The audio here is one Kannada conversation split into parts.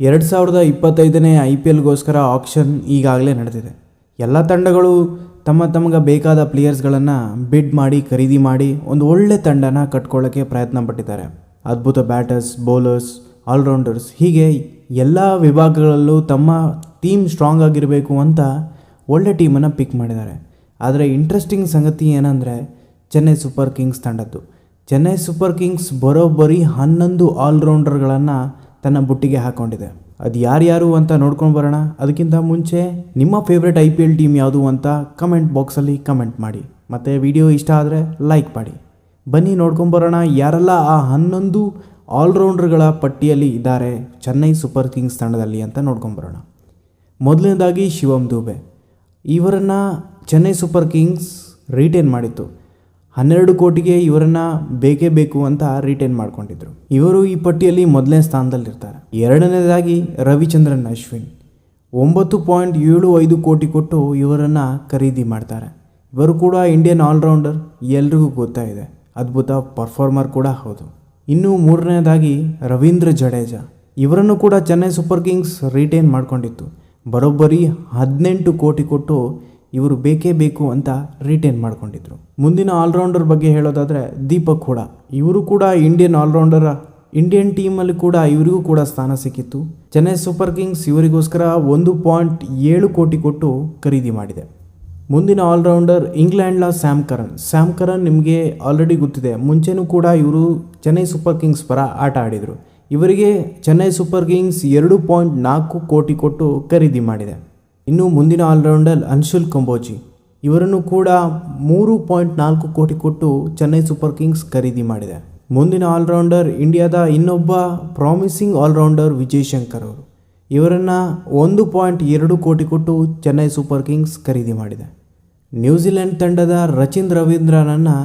ಎರಡು ಸಾವಿರದ ಇಪ್ಪತ್ತೈದನೇ ಐ ಪಿ ಎಲ್ಗೋಸ್ಕರ ಆಕ್ಷನ್ ಈಗಾಗಲೇ ನಡೆದಿದೆ. ಎಲ್ಲ ತಂಡಗಳು ತಮ್ಮ ತಮಗೆ ಬೇಕಾದ ಪ್ಲೇಯರ್ಸ್ಗಳನ್ನು ಬಿಡ್ ಮಾಡಿ, ಖರೀದಿ ಮಾಡಿ ಒಂದು ಒಳ್ಳೆ ತಂಡನ ಕಟ್ಕೊಳ್ಳೋಕ್ಕೆ ಪ್ರಯತ್ನ ಪಟ್ಟಿದ್ದಾರೆ ಅದ್ಭುತ ಬ್ಯಾಟರ್ಸ್ ಬೌಲರ್ಸ್ ಆಲ್ರೌಂಡರ್ಸ್ ಹೀಗೆ ಎಲ್ಲ ವಿಭಾಗಗಳಲ್ಲೂ ತಮ್ಮ ಟೀಮ್ ಸ್ಟ್ರಾಂಗ್ ಆಗಿರಬೇಕು ಅಂತ ಒಳ್ಳೆ ಟೀಮನ್ನು ಪಿಕ್ ಮಾಡಿದ್ದಾರೆ. ಆದರೆ ಇಂಟ್ರೆಸ್ಟಿಂಗ್ ಸಂಗತಿ ಏನಂದರೆ ಚೆನ್ನೈ ಸೂಪರ್ ಕಿಂಗ್ಸ್ ತಂಡದ್ದು. ಚೆನ್ನೈ ಸೂಪರ್ ಕಿಂಗ್ಸ್ ಬರೋಬ್ಬರಿ ಹನ್ನೊಂದು ಆಲ್ರೌಂಡರ್ಗಳನ್ನು ತನ್ನ ಬುಟ್ಟಿಗೆ ಹಾಕೊಂಡಿದೆ. ಅದು ಯಾರ್ಯಾರು ಅಂತ ನೋಡ್ಕೊಂಡು ಬರೋಣ. ಅದಕ್ಕಿಂತ ಮುಂಚೆ ನಿಮ್ಮ favourite I P L team ಯಾವುದು ಅಂತ ಕಮೆಂಟ್ ಬಾಕ್ಸಲ್ಲಿ ಕಮೆಂಟ್ ಮಾಡಿ. ಮತ್ತು ವಿಡಿಯೋ ಇಷ್ಟ ಆದರೆ ಲೈಕ್ ಮಾಡಿ. ಬನ್ನಿ ನೋಡ್ಕೊಂಬರೋಣ ಯಾರೆಲ್ಲ ಆ ಹನ್ನೊಂದು ಆಲ್ರೌಂಡರ್ಗಳ ಪಟ್ಟಿಯಲ್ಲಿ ಇದ್ದಾರೆ ಚೆನ್ನೈ ಸೂಪರ್ ಕಿಂಗ್ಸ್ ತಂಡದಲ್ಲಿ ಅಂತ ನೋಡ್ಕೊಂಬರೋಣ ಮೊದಲನೇದಾಗಿ ಶಿವಮ್ ದೂಬೆ. ಇವರನ್ನು ಚೆನ್ನೈ ಸೂಪರ್ ಕಿಂಗ್ಸ್ ರಿಟೇನ್ ಮಾಡಿತ್ತು. ಹನ್ನೆರಡು ಕೋಟಿಗೆ ಇವರನ್ನ ಬೇಕೇ ಬೇಕು ಅಂತ ರಿಟೈನ್ ಮಾಡ್ಕೊಂಡಿದ್ರು. ಇವರು ಈ ಪಟ್ಟಿಯಲ್ಲಿ ಮೊದಲನೇ ಸ್ಥಾನದಲ್ಲಿರ್ತಾರೆ. ಎರಡನೇದಾಗಿ ರವಿಚಂದ್ರನ್, ಅಶ್ವಿನ್. ಒಂಬತ್ತು ಪಾಯಿಂಟ್ ಏಳು ಐದು ಕೋಟಿ ಕೊಟ್ಟು ಇವರನ್ನು ಖರೀದಿ ಮಾಡ್ತಾರೆ. ಇವರು ಕೂಡ ಇಂಡಿಯನ್ ಆಲ್ರೌಂಡರ್ ಎಲ್ರಿಗೂ ಗೊತ್ತಾಯಿದೆ ಅದ್ಭುತ ಪರ್ಫಾರ್ಮರ್ ಕೂಡ ಹೌದು. ಇನ್ನು ಮೂರನೇದಾಗಿ ರವೀಂದ್ರ ಜಡೇಜಾ. ಇವರನ್ನು ಕೂಡ ಚೆನ್ನೈ ಸೂಪರ್ ಕಿಂಗ್ಸ್ ರಿಟೈನ್ ಮಾಡ್ಕೊಂಡಿತ್ತು. ಬರೋಬ್ಬರಿ ಹದಿನೆಂಟು ಕೋಟಿ ಕೊಟ್ಟು ಇವರು ಬೇಕೇ ಬೇಕು ಅಂತ ರಿಟೇನ್ ಮಾಡ್ಕೊಂಡಿದ್ರು. ಮುಂದಿನ ಆಲ್ರೌಂಡರ್ ಬಗ್ಗೆ ಹೇಳೋದಾದರೆ ದೀಪಕ್ ಕೂಡ. ಇವರು ಕೂಡ ಇಂಡಿಯನ್ ಆಲ್ರೌಂಡರ್ ಇಂಡಿಯನ್ ಟೀಮಲ್ಲಿ ಕೂಡ ಇವರಿಗೂ ಕೂಡ ಸ್ಥಾನ ಸಿಕ್ಕಿತ್ತು. ಚೆನ್ನೈ ಸೂಪರ್ ಕಿಂಗ್ಸ್ ಇವರಿಗೋಸ್ಕರ ಒಂದು ಪಾಯಿಂಟ್ ಏಳು ಕೋಟಿ ಕೊಟ್ಟು ಖರೀದಿ ಮಾಡಿದೆ. ಮುಂದಿನ ಆಲ್ರೌಂಡರ್ ಇಂಗ್ಲೆಂಡ್ನ ಸ್ಯಾಮ್ ಕರನ್ ಸ್ಯಾಮ್ ಕರನ್ ನಿಮಗೆ ಆಲ್ರೆಡಿ ಗೊತ್ತಿದೆ. ಮುಂಚೆನೂ ಕೂಡ ಇವರು ಚೆನ್ನೈ ಸೂಪರ್ ಕಿಂಗ್ಸ್ ಪರ ಆಟ ಆಡಿದರು. ಇವರಿಗೆ ಚೆನ್ನೈ ಸೂಪರ್ ಕಿಂಗ್ಸ್ ಎರಡು ಪಾಯಿಂಟ್ ನಾಲ್ಕು ಕೋಟಿ ಕೊಟ್ಟು ಖರೀದಿ ಮಾಡಿದೆ. ಇನ್ನು ಮುಂದಿನ ಆಲ್ರೌಂಡರ್ ಅನ್ಶುಲ್ ಕಂಬೋಜಿ. ಇವರನ್ನು ಕೂಡ ಮೂರು ಪಾಯಿಂಟ್ ನಾಲ್ಕು ಕೋಟಿ ಕೊಟ್ಟು ಚೆನ್ನೈ ಸೂಪರ್ ಕಿಂಗ್ಸ್ ಖರೀದಿ ಮಾಡಿದೆ. ಮುಂದಿನ ಆಲ್ರೌಂಡರ್ ಇಂಡಿಯಾದ ಇನ್ನೊಬ್ಬ ಪ್ರಾಮಿಸಿಂಗ್ ಆಲ್ರೌಂಡರ್ ವಿಜಯ್ ಶಂಕರ್ ಅವರು. ಇವರನ್ನು ಒಂದು ಪಾಯಿಂಟ್ ಎರಡು ಕೋಟಿ ಕೊಟ್ಟು ಚೆನ್ನೈ ಸೂಪರ್ ಕಿಂಗ್ಸ್ ಖರೀದಿ ಮಾಡಿದೆ. ನ್ಯೂಜಿಲೆಂಡ್ ತಂಡದ ರಚಿನ್ ರವೀಂದ್ರನನ್ನು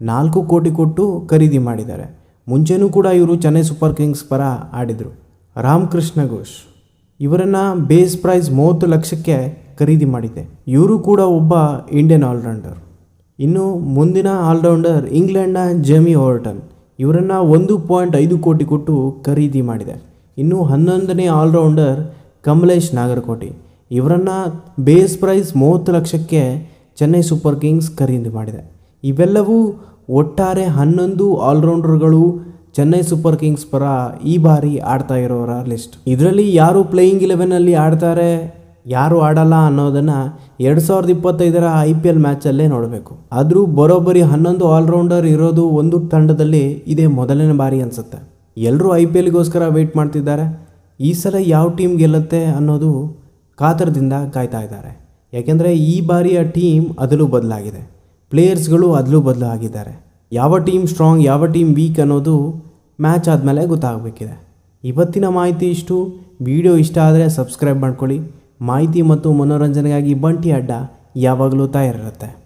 ನಾಲ್ಕು ಕೋಟಿ ಕೊಟ್ಟು ಖರೀದಿ ಮಾಡಿದ್ದಾರೆ. ಮುಂಚೆನೂ ಕೂಡ ಇವರು ಚೆನ್ನೈ ಸೂಪರ್ ಕಿಂಗ್ಸ್ ಪರ ಆಡಿದರು. ರಾಮಕೃಷ್ಣ ಘೋಷ್. ಇವರನ್ನು ಬೇಸ್ ಪ್ರೈಸ್ ಮೂವತ್ತು ಲಕ್ಷಕ್ಕೆ ಖರೀದಿ ಮಾಡಿದೆ ಇವರು ಕೂಡ ಒಬ್ಬ ಇಂಡಿಯನ್ ಆಲ್ರೌಂಡರ್ ಇನ್ನು ಮುಂದಿನ ಆಲ್ರೌಂಡರ್ ಇಂಗ್ಲೆಂಡ್ನ ಜೆಮಿ ಓರ್ಟನ್ ಇವರನ್ನು ಒಂದು ಪಾಯಿಂಟ್ ಐದು ಕೋಟಿ ಕೊಟ್ಟು ಖರೀದಿ ಮಾಡಿದೆ. ಇನ್ನು ಹನ್ನೊಂದನೇ ಆಲ್ರೌಂಡರ್ ಕಮಲೇಶ್ ನಾಗರಕೋಟೆ. ಇವರನ್ನು ಬೇಸ್ ಪ್ರೈಸ್ ಮೂವತ್ತು ಲಕ್ಷಕ್ಕೆ ಚೆನ್ನೈ ಸೂಪರ್ ಕಿಂಗ್ಸ್ ಖರೀದಿ ಮಾಡಿದೆ. ಇವೆಲ್ಲವೂ ಒಟ್ಟಾರೆ ಹನ್ನೊಂದು ಆಲ್ರೌಂಡರ್ಗಳು ಚೆನ್ನೈ ಸೂಪರ್ ಕಿಂಗ್ಸ್ ಪರ ಈ ಬಾರಿ ಆಡ್ತಾ ಇರೋರ ಲಿಸ್ಟ್ ಇದರಲ್ಲಿ ಯಾರು ಪ್ಲೇಯಿಂಗ್ ಇಲೆವೆನಲ್ಲಿ ಆಡ್ತಾರೆ, ಯಾರು ಆಡಲ್ಲ ಅನ್ನೋದನ್ನು ಎರಡು ಸಾವಿರದ ಇಪ್ಪತ್ತೈದರ ಐ ಪಿ ಎಲ್ ಮ್ಯಾಚಲ್ಲೇ ನೋಡಬೇಕು. ಆದರೂ ಬರೋಬ್ಬರಿ ಹನ್ನೊಂದು ಆಲ್ರೌಂಡರ್ ಇರೋದು ಒಂದು ತಂಡದಲ್ಲಿ ಇದೇ ಮೊದಲನೇ ಬಾರಿ ಅನಿಸುತ್ತೆ. ಎಲ್ಲರೂ ಐ ಪಿ ಎಲ್ಗೋಸ್ಕರ ವೆಯ್ಟ್ ಮಾಡ್ತಿದ್ದಾರೆ. ಈ ಸಲ ಯಾವ ಟೀಮ್ ಗೆಲ್ಲುತ್ತೆ ಅನ್ನೋದು ಕಾತರದಿಂದ ಕಾಯ್ತಾ ಇದ್ದಾರೆ. ಯಾಕೆಂದರೆ ಈ ಬಾರಿಯ ಟೀಮ್ ಅದಲು ಬದಲಾಗಿದೆ. ಪ್ಲೇಯರ್ಸ್ಗಳು ಅದಲು ಬದಲಾಗಿದ್ದಾರೆ. ಯಾವ ಟೀಮ್ ಸ್ಟ್ರಾಂಗ್ ಯಾವ ಟೀಮ್ ವೀಕ್ ಅನ್ನೋದು ಮ್ಯಾಚ್ ಆದಮೇಲೆ ಗೊತ್ತಾಗಬೇಕಿದೆ. ಇವತ್ತಿನ ಮಾಹಿತಿ ಇಷ್ಟು. ವಿಡಿಯೋ ಇಷ್ಟ ಆದರೆ ಸಬ್ಸ್ಕ್ರೈಬ್ ಮಾಡ್ಕೊಳ್ಳಿ. ಮಾಹಿತಿ ಮತ್ತು ಮನೋರಂಜನೆಗಾಗಿ ಬಂಟಿ ಅಡ್ಡ ಯಾವಾಗಲೂ ತಯಾರಿರುತ್ತೆ.